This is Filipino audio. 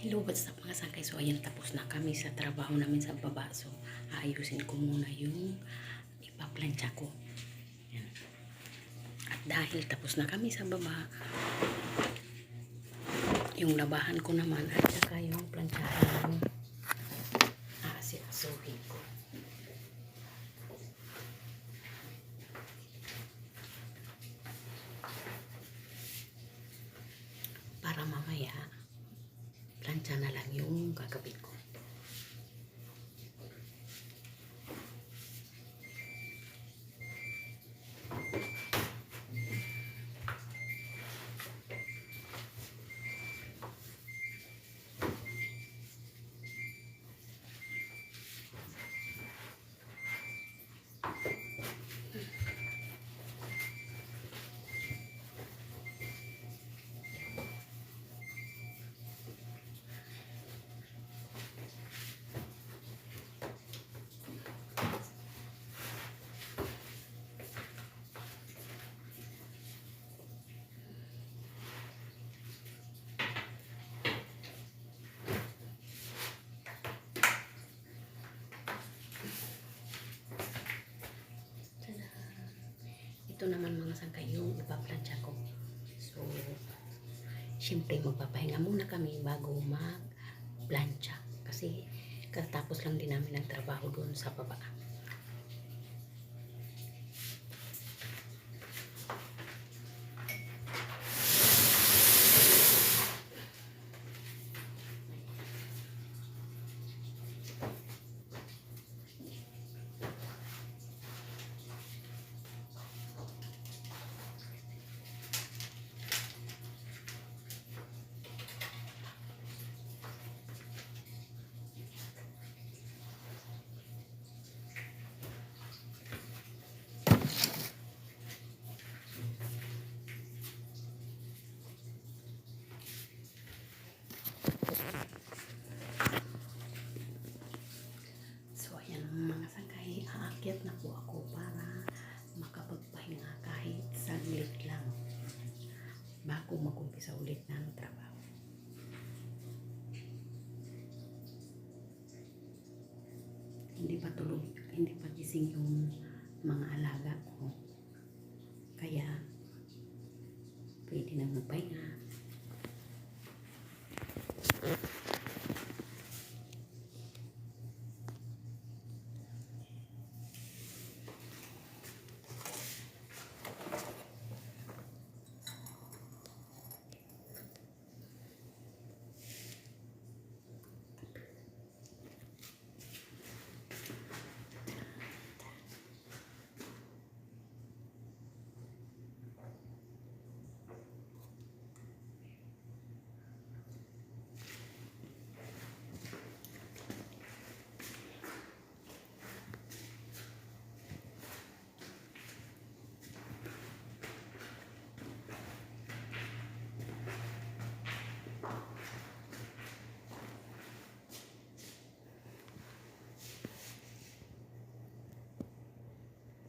Hello, what's up mga sangkay? So, ayan, tapos na kami sa trabaho namin sa baba. So, aayusin ko muna yung ipaplansya ko. Yan. At dahil tapos na kami sa baba, yung labahan ko naman at saka yung plansyahan aasikasohin ko. Para mamaya, plancha na lang yung gagawin Ito naman mga sangkay yung ipaplansya ko. So, syempre magpapahinga muna kami bago mag-plancha. Kasi katapos lang din namin ang trabaho doon sa baba. So, ayan mga sangkay, aakyat na po ako para makapagpahinga kahit saglit lang bago mag-umpisa ulit ng trabaho. Hindi pa tulog, hindi pa gising yung mga alaga ko. Kaya, pwede na magpahinga